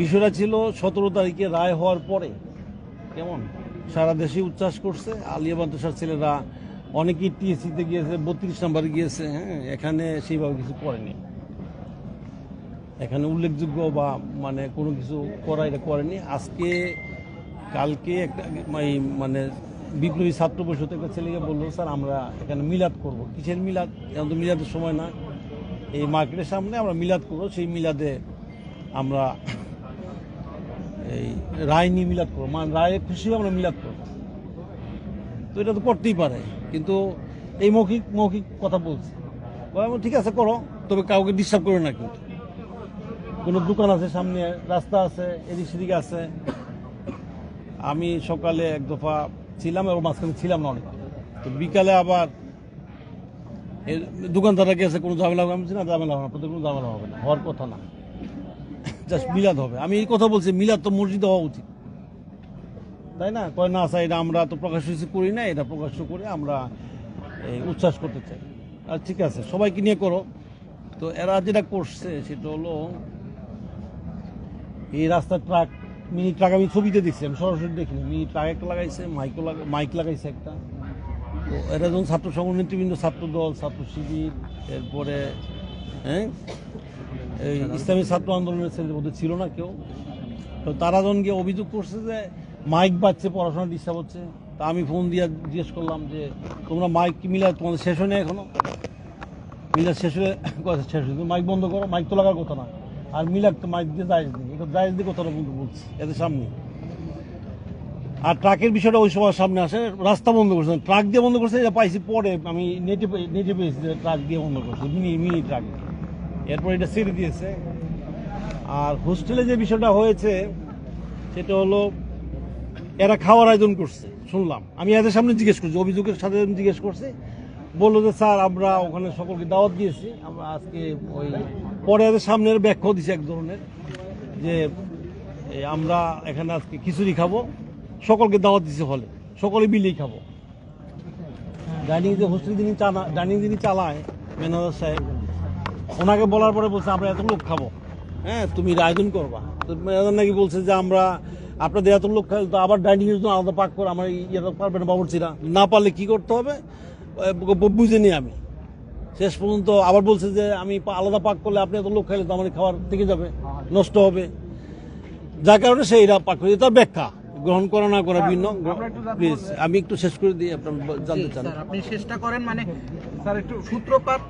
বিষয়টা ছিল সতেরো তারিখে রায় হওয়ার পরে। কেমন? সারা দেশে উচ্ছ্বাস করছে। আলিয়া মাদ্রাসার ছেলেরা অনেকেই টিএসসিতে গিয়েছে, বত্রিশ নাম্বার গিয়েছে হ্যাঁ এখানে সেইভাবে কিছু করেনি। এখানে উল্লেখযোগ্য বা মানে কোনো কিছু করা, এটা করেনি। আজকে, কালকে একটা মানে বিপ্লবী ছাত্র পরিষদ একটা ছেলেকে বলল, স্যার, আমরা এখানে মিলাদ করব। কিসের মিলাদ? এখন তো মিলাদের সময় না। এই মার্কেটের সামনে আমরা মিলাদ করব। সেই মিলাদে আমরা এই রায় নিয়ে মিলাদ করব। মানে রায়ে খুশি হয়ে আমরা মিলাদ করব। তো এটা তো করতেই পারে। কিন্তু এই মৌখিক মৌখিক কথা বলছে। ঠিক আছে, করো। তবে কাউকে ডিস্টার্ব করো না কিন্তু। কোনো দোকান আছে সামনে, রাস্তা আছে, এদিক সেদিকে আছে। আমি সকালে এক দফা ছিলাম এবং মাঝখানে ছিলাম না অনেক তো বিকালে আবার দোকানদাররা গেছে, কোনো ঝামেলা হবে না ঝামেলা হবে না কোনো ঝামেলা হবে না, হওয়ার কথা না। জাস্ট মিলাদ হবে। আমি এই কথা বলছি, মিলাদ তো মসজিদে হওয়া উচিত। তাই না? কয়, না স্যার এটা আমরা তো প্রকাশ করি না এটা প্রকাশ করে আমরা উচ্ছ্বাস করতে চাই। আর ঠিক আছে, সবাইকে নিয়ে করো। তো এরা যেটা করছে, সেটা হলো এই রাস্তার ট্রাক, মিনি ট্রাক আমি ছবিতে দেখছি, আমি সরাসরি দেখিনি। মিনি ট্রাক একটা লাগাইছে, মাইকও লাগা, মাইক লাগাইছে একটা। তো এরা যখন ছাত্র সংগঠন নেতৃবৃন্দ ছাত্র দল ছাত্র শিবির এরপরে হ্যাঁ? ইসলামী ছাত্র আন্দোলনের ছেলেদের মধ্যে ছিল না কেউ। তো তারা যখন গিয়ে অভিযোগ করছে যে মাইক বাজছে পড়াশোনা ডিস্টার্ব হচ্ছে। তা আমি ফোন দিয়ে জিজ্ঞেস করলাম যে তোমরা মাইক কি মিলা তোমাদের শেষ হয়নি এখনও? মিলাদ শেষ হয়ে কথা শেষ হয়ে মাইক বন্ধ করো মাইক তো লাগার কথা না। আর মিলাদ তো মাইক দিয়ে জায়জ দিই এটা জায়জ দিয়ে কথাটা বন্ধু বলছি এদের সামনে। আর ট্রাকের বিষয়টা ওই সময় সামনে আসে রাস্তা বন্ধ করছে। ট্রাক দিয়ে বন্ধ করছে এটা পাইছি পরে আমি নেটে নেটে পেয়েছি যে ট্রাক দিয়ে বন্ধ করছে মিনি মিনি ট্রাক। এরপর এটা ছেড়ে দিয়েছে। আর হোস্টেলে যে বিষয়টা হয়েছে, সেটা হলো এরা খাওয়ার আয়োজন করছে। শুনলাম। আমি এদের সামনে জিজ্ঞেস করছি, অভিযোগের সাথে জিজ্ঞেস করছি। বলল যে, স্যার, আমরা ওখানে সকলকে দাওয়াত দিয়েছি। আমরা আজকে ওই পরে এদের সামনের ব্যাখ্যাও দিছি এক ধরনের, যে আমরা এখানে আজকে খিচুড়ি খাব, সকলকে দাওয়াত দিছি হলে। সকলে মিলেই খাব। ডাইনিং যে হোস্টেল যিনি চালা ডাইনিং যিনি চালায়, ম্যানেজার সাহেব ওনাকে বলার পরে বলছে আমরা এত লোক খাব। হ্যাঁ তুমি আয়োজন করবা। তো নাকি বলছে যে আমরা আপনাদের এত লোক খাই তো আবার ডাইনিং এর জন্য আলাদা পাক করে আমার ইয়ে পারবে না বাবুর্চিরা। না পারলে কি করতে হবে? বুঝে আমি। শেষ পর্যন্ত আবার বলছে যে আমি আলাদা পাক করলে আপনি এত লোক খাইলে তো আমার খাবার থেকে যাবে নষ্ট হবে। যার কারণে সেই এরা পাক করে তার ব্যাখ্যা। গ্রহণ করা না করা ভিন্ন। প্লিজ আমি একটু শেষ করে দিই আপনার জানতে চান। আপনি চেষ্টা করেন মানে স্যার একটু সূত্রপাত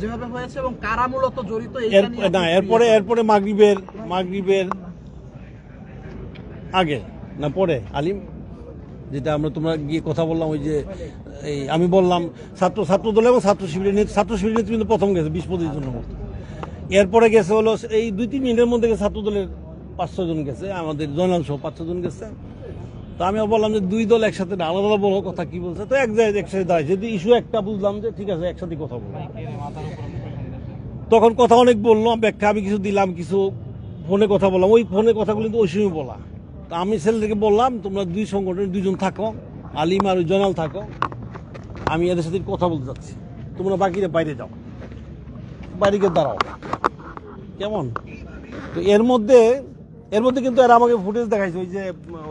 যেভাবে হয়েছে এবং কারা মূলত জড়িত না এরপরে এরপরে মাগরিবের মাগরিবের আগে না পরে? আলিম যেটা আমরা তোমরা গিয়ে কথা বললাম ওই যে এই আমি বললাম ছাত্র ছাত্র দল এবং ছাত্র শিবিরের ছাত্র শিবিরের নেতৃবৃন্দ প্রথম গেছে বিশ পঁচিশ জনের মতো এরপরে গেছে হলো এই দুই তিন মিনিটের মধ্যে ছাত্র দলের পাঁচ ছয় জন গেছে আমাদের জয়নাল সহ পাঁচ জন গেছে। তো আমি বললাম যে দুই দল একসাথে না, আলাদা আলাদা বলো কথা কি বলছে? তো এক জায়গায় একসাথে দাঁড়ায় যদি ইস্যু একটা বুঝলাম যে ঠিক আছে একসাথে কথা বলব। তখন কথা অনেক বলল ব্যাখ্যা আমি কিছু দিলাম কিছু ফোনে কথা বললাম ওই ফোনে কথাগুলো কিন্তু ওই সময় বলা। তা আমি ছেলেদেরকে বললাম তোমরা দুই সংগঠনের দুজন থাকো আলিম আর ওই জনাল থাকো আমি এদের সাথে কথা বলতে যাচ্ছি। তোমরা বাকিরা বাইরে যাও। বাইরে গিয়ে দাঁড়াও। কেমন? তো এর মধ্যে এর মধ্যে কিন্তু এরা আমাকে ফুটেজ দেখাইছে ওই যে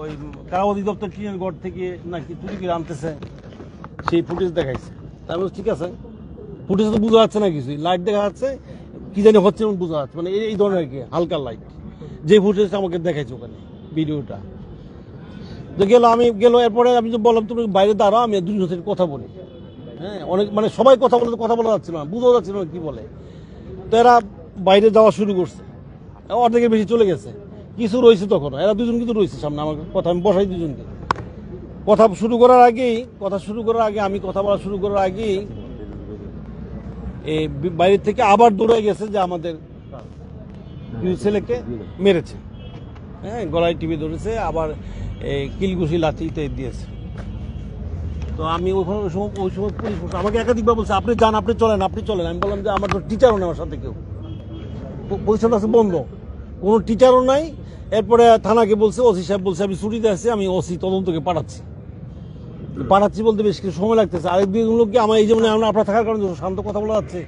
ওই কারা অধিদপ্তর টিনের গড় থেকে নাকি চুরি করে আনতেছে? সেই ফুটেজ দেখাইছে। তাই বলছি ঠিক আছে। ফুটেজ তো বোঝা যাচ্ছে না কিছু। লাইট দেখা যাচ্ছে, কি জানি হচ্ছে এমন বোঝা যাচ্ছে। মানে এই- ধরনের আর কি, হালকা লাইট যে ফুটেজটা আমাকে দেখাইছে ওখানে, ভিডিওটা। তো গেল আমি গেল, এরপরে আমি যে বললাম, তুমি বাইরে দাঁড়াও, আমি দুজন সাথে কথা বলি। হ্যাঁ অনেক মানে সবাই কথা বলে কথা বলা যাচ্ছিল না বোঝা যাচ্ছিল না কি বলে। তো এরা বাইরে যাওয়া শুরু করছে। অর্ধেকের বেশি চলে গেছে। কিছু রয়েছে তখন, এরা দুজন কিন্তু রয়েছে সামনে, আমাকে কথা আমি বসাই দুজনকে। কথা শুরু করার আগেই, কথা শুরু করার আগে, আমি কথা বলা শুরু করার আগেই এই বি- বাইরে থেকে আবার দৌড়ে গেছে যে আমাদের ছেলেকে মেরেছে। হ্যাঁ গলায় টিপে ধরেছে, আবার এই কিলঘুষি লাঠিতে দিয়েছে। তো আমি ওখানে ওই সময় ওই সময় পুলিশ আমাকে একাধিকবার বলছে, আপনি যান, আপনি চলেন আপনি চলেন। আমি বললাম যে, আমার তো টিচারও নেই আমার সাথে কেউ। প- পজিশন আছে বন্ধ। কোনো টিচারও নাই এরপরে থানাকে বলছে ওসি সাহেব বলছে আমি ছুটিতে আছি আমি ওসি তদন্তকে পাঠাচ্ছি। পাঠাচ্ছি বলতে বেশ কিছু সময় লাগতেছে। আরেক দিন লোককে আমার এই যেমন আমরা আপনার থাকার কারণে শান্ত কথা বলা যাচ্ছে।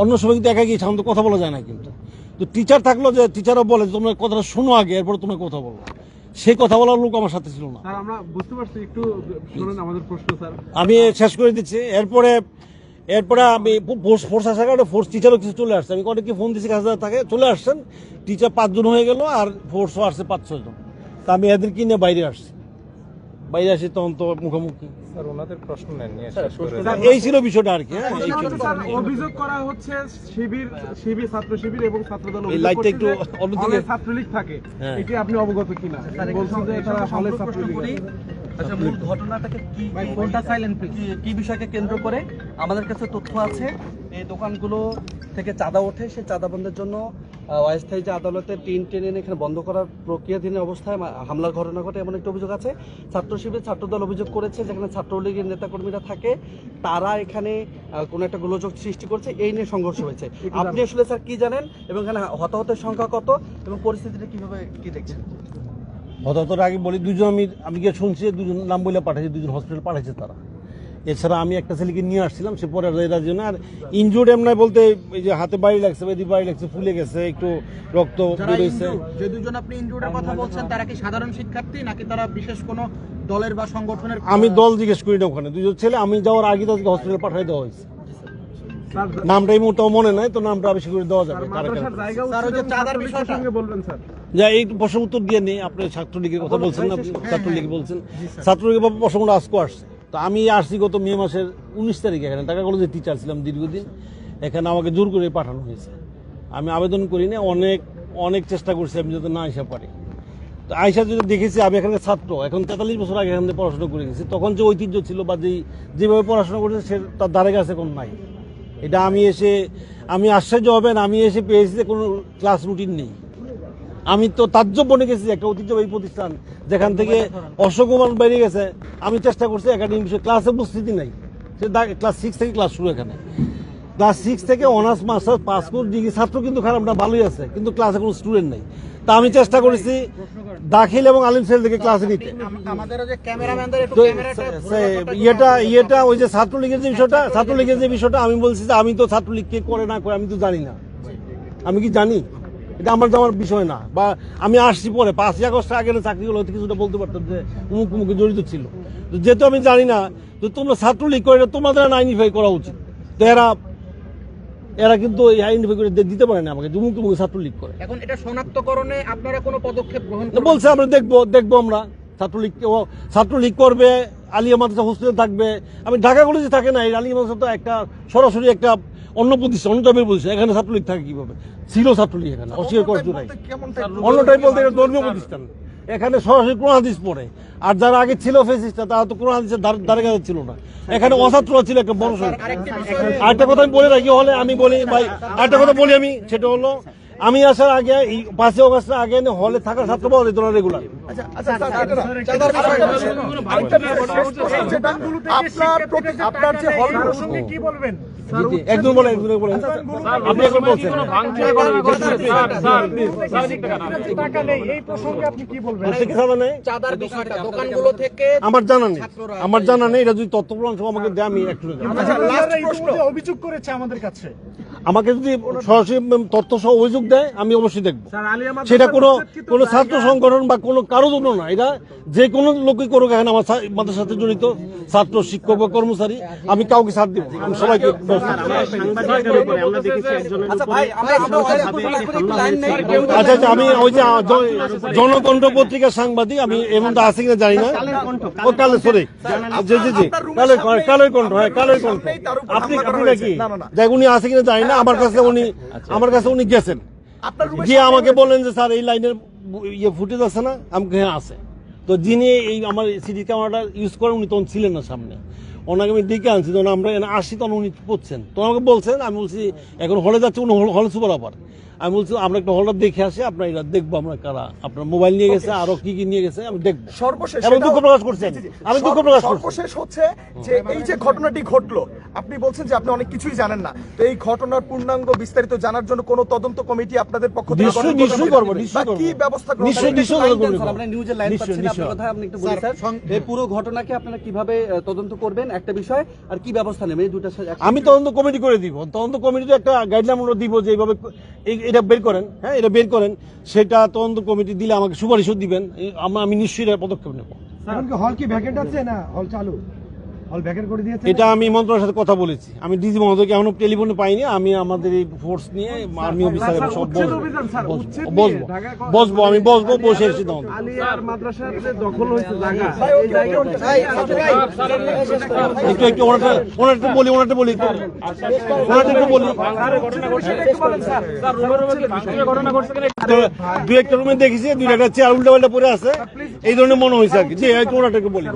অন্য সময় কিন্তু একা গিয়ে শান্ত কথা বলা যায় না কিন্তু। তো টিচার থাকল যে টিচারও বলে যে তোমরা কথাটা শোনো আগে এরপরে তোমরা কথা বলো। সেই কথা বলার লোক আমার সাথে ছিল না। আমরা বুঝতে পারছি একটু আমাদের প্রশ্ন স্যার। আমি শেষ করে দিচ্ছি। এরপরে এরপরে আমি ফোর্স ফোর্স আসার কারণে ফোর্স টিচারও কিছু চলে আসছে। আমি অনেককে ফোন দিচ্ছি কাছে থাকে চলে আসছেন। টিচার পাঁচজন হয়ে গেল আর ফোর্সও আসছে পাঁচ ছজন তা আমি এদেরকে নিয়ে বাইরে আসছি। বাইরে আসি তখন তো মুখোমুখি। স্যার ওনাদের প্রশ্ন এই ছিল বিষয়টা আর কি হ্যাঁ? অভিযোগ করা হচ্ছে শিবির শিবির ছাত্র শিবির এবং ছাত্রদল এই লাইটটা একটু অন্যদিকে- ছাত্রলীগ থাকে। হ্যাঁ। এটি আপনি অবগত কিনা? বলছেন যে তারা হলে ছাত্রলীগ। আচ্ছা মূল ঘটনাটাকে কি কোনটা সাইলেন্ট কি বিষয়কে কেন্দ্র করে আমাদের কাছে তথ্য আছে? এই দোকানগুলো থেকে চাঁদা ওঠে সেই চাঁদা বন্ধের জন্য অস্থায়ী যে আদালতে টিন টেনে এনে এখানে বন্ধ করার প্রক্রিয়াধীন অবস্থায় হামলার ঘটনা ঘটে এমন একটি অভিযোগ আছে। ছাত্র শিবির ছাত্রদল অভিযোগ করেছে যেখানে ছাত্রলীগের নেতাকর্মীরা থাকে তারা এখানে কোনো একটা গোলযোগ সৃষ্টি করছে এই নিয়ে সংঘর্ষ হয়েছে। আপনি আসলে স্যার কি জানেন? এবং এখানে হতাহতের সংখ্যা কত? এবং পরিস্থিতিটা কীভাবে কি দেখছেন? হতাহতর আগে বলি দুজন আমি আমি গিয়ে শুনছি দুজন নাম বলে পাঠাইছে দুজন হসপিটাল পাঠাইছে তারা। এছাড়া আমি একটা ছেলেকে নিয়ে আসছিলাম সে পরে রাজার জন্য আর ইনজুর্ড এমনি বলতে এই যে হাতে বাড়ি লাগছে বেদি বাড়ি লাগছে ফুলে গেছে একটু রক্ত বেরোইছে যে দুজন আপনি ইনজুর্ডের কথা বলছেন তারা কি সাধারণ শিক্ষার্থী নাকি তারা বিশেষ কোনো দলের বা সংগঠনের আমি দল জিজ্ঞেস করি না ওখানে। দুজন ছেলে আমি যাওয়ার আগে তাদেরকে হসপিটাল পাঠাই দেওয়া হয়েছে। নামটা এই মুহূর্তে মনে নাই তো নামটা আবিষ্কার করে দেওয়া যাবে কারা কারা। জায়গা স্যার, ওই যে এই প্রশ্ন উত্তর দিয়ে নেই আপনি ছাত্রলীগের কথা বলছেন না আপনি ছাত্রলীগ বলছেন। ছাত্রলীগের প্রসঙ্গটা আজকে আসছে। তো আমি আসছি গত মে মাসের উনিশ তারিখে এখানে ঢাকা কলেজের টিচার ছিলাম দীর্ঘদিন। এখানে আমাকে জোর করে পাঠানো হয়েছে। আমি আবেদন করি না অনেক অনেক চেষ্টা করছি আমি যাতে না আসা পারি। তো আইসা যদি দেখেছি আমি এখানে ছাত্র এখন তেতাল্লিশ বছর আগে এখান থেকে পড়াশোনা করে গেছি তখন যে ঐতিহ্য ছিল বা যেই যেভাবে পড়াশোনা করেছে সে তার ধারে কাছে এখন নাই। এটা আমি এসে আমি আশ্চর্য হবেন আমি এসে পেয়েছি যে কোনো ক্লাস রুটিন নেই। আমি তো তাজ্জব বনে গেছি একটা ঐতিহ্যবাহী প্রতিষ্ঠান যেখান থেকে অশ্বকুমার বেরিয়ে গেছে। আমি চেষ্টা করছি একাডেমিক বিষয়ে ক্লাসে উপস্থিতি নাই। সে ক্লাস সিক্স থেকে ক্লাস শুরু এখানে। ক্লাস সিক্স থেকে honours masters pass course degree ছাত্র কিন্তু খারাপ না ভালোই আছে। কিন্তু ক্লাসে কোনো স্টুডেন্ট নেই। তা আমি চেষ্টা করেছি দাখিল এবং আলিম সেল থেকে ক্লাসে নিতে। তো ইয়েটা ইয়েটা ওই যে ছাত্রলীগের যে বিষয়টা ছাত্রলীগের যে বিষয়টা আমি বলছি যে আমি তো ছাত্রলীগ কে করে না করে আমি তো জানি না। আমি কি জানি? এটা আমার জানার বিষয় না। বা আমি আসছি পরে পাঁচই আগস্টের আগে চাকরিগুলো হয়তো কিছুটা বলতে পারতাম যে উমুক উমুকে জড়িত ছিল। তো যেহেতু আমি জানি না তো তোমরা ছাত্রলীগ করে তোমাদের আইনিফাই করা উচিত। তো এরা এরা কিন্তু এই করে দিতে পারে না আমাকে যে উমুক উমুকে ছাত্রলীগ করে। এখন এটা শনাক্তকরণে আপনারা কোনো পদক্ষেপ গ্রহণ বলছে আমরা দেখব দেখব আমরা। ছাত্রলীগ ছাত্রলীগ করবে আলিয়া মাদ্রাসা হোস্টেলে থাকবে। আমি ঢাকা কলেজে থাকে না এই আলিয়া মাদ্রাসা তো একটা সরাসরি একটা অন্য প্রতিষ্ঠান অন্য টাইপের প্রতিষ্ঠান। এখানে ছাত্রলীগ থাকে কীভাবে? ছিল ছাত্রলীগ এখানে অস্বীকার করার জন্য অন্য টাইপ বলতে এটা ধর্মীয় প্রতিষ্ঠান। এখানে সরাসরি কোরআন হাদিস পড়ে আর যারা আগে ছিল ফেসিস্টটা তারা তো কোরআন হাদিসের ধার- ধারে কাছে ছিল না এখানে অছাত্ররা ছিল একটা বড় আরেকটি কথা আমি বলে রাখি হলে আমি বলি ভাই আরেকটা কথা বলি আমি সেটা হলো আমি আসার আগে এই পাঁচই অগস্টের আগে হলে থাকার ছাত্র পাওয়া যেত না রেগুলার আপনার যে হল প্রসঙ্গে কি বলবেন একজন বলে একজন বলেন আপনি একজন বলছেন। টাকা নেই। এই প্রসঙ্গে আপনি কি বলবেন? বলছে কি জানা নেই চাঁদার বিষয়টা দোকানগুলো থেকে আমার জানা নেই। আমার জানা নেই এটা যদি তথ্য প্রমাণ সহ আমাকে দেয় আমি একটু অভিযোগ করেছে আমাদের কাছে। আমাকে যদি সরাসরি তথ্য সহ অভিযোগ দেয় আমি অবশ্যই দেখব। মাদ্রাসার সেটা কোনো কোনো ছাত্র সংগঠন বা কোনো কারও জন্য না। এটা যে কোনো লোকই করুক এখানে আমার আমাদের সাথে জড়িত ছাত্র শিক্ষক বা কর্মচারী আমি কাউকে সাথ দিব আমি সবাইকে। আচ্ছা ভাই আমরা আমরা একটু লাইন নেই। কেউ আচ্ছা আমি ওই যে জনকণ্ঠ পত্রিকার সাংবাদিক আমি এমন তো আছে কিনা জানি না। ও কালে সরি জি জি জি। কালের কণ্ঠ- কালের কণ্ঠ হ্যাঁ কালের কণ্ঠ। আপনি আপনি নাকি? দেখ উনি আছে কিনা জানি না আমার কাছে উনি আমার কাছে উনি গেছেন। গিয়ে আমাকে বললেন যে স্যার এই লাইনের ইয়ে ফুটেজ আছে না? আমাকে হ্যাঁ আছে। তো যিনি এই আমার সিডি ক্যামেরাটা ইউজ করেন উনি তখন ছিলেন না সামনে। ওনাকে আমি আনছি তখন আমরা আসি তখন উনি পড়ছেন। তো আমাকে বলছেন, আমি বলছি, এখন হলে যাচ্ছে, উনি হলে সুপার আবার আমি বলছি আমরা একটা হলটা দেখে আসি আপনার এটা দেখব আমরা কারা। আপনার মোবাইল নিয়ে গেছে আরও কি কি নিয়ে গেছে আমি দেখব। সর্বশেষ দুঃখ প্রকাশ। আমি দুঃখ প্রকাশ করছি। সর্বশেষ হচ্ছে যে এই যে ঘটনাটি ঘটলো আপনি বলছেন যে আপনি অনেক কিছুই জানেন না। তো এই ঘটনার পূর্ণাঙ্গ বিস্তারিত জানার জন্য কোন তদন্ত কমিটি আপনাদের পক্ষ থেকে নিশ্চয়ই নিশ্চয়ই করবেন? করব নিশ্চয়ই করব। কি ব্যবস্থা নিশ্চয়ই নিশ্চয়ই করব। আমরা নিউজের লাইন পাচ্ছি না আপনার কথা আপনি একটু বলি স্যার এই পুরো ঘটনাকে আপনারা কীভাবে তদন্ত করবেন? একটা বিষয় আর কি ব্যবস্থা নেবেন? এই দুটা আমি তদন্ত কমিটি করে দিব। তদন্ত কমিটি একটা গাইডলাইন আমরা দিব যে এইভাবে এই- এটা বের করেন হ্যাঁ এটা বের করেন, সেটা তদন্ত কমিটি দিলে আমাকে সুপারিশও দিবেন। আমি নিশ্চয়ই পদক্ষেপ নেব। হল কি ভ্যাকেন্ট আছে না হল চালু? এটা আমি মন্ত্রণালয়ের সাথে কথা বলেছি। আমি ডিজি মহোদয়কে এখনও টেলিফোনে পাইনি। আমি আমাদের এই ফোর্স নিয়ে আর্মি অফিসার সব বসবো। বসবো, আমি বসবো বসে এসে সিদ্ধান্ত নেব। আলিয়ার মাদ্রাসার যে দখল হয়েছে জায়গা এই একটু একটু ওনারটা ওনারটা বলি ওনারটা বলি একটু। ওনারটা একটু বলি। দুই একটা রুমে দেখেছি দুই একটা চেয়ার উল্টা পাল্টা পরে আছে। এই ধরনের মনে হয়েছে আর কি। যে একটু ওনারটা একটু বলি।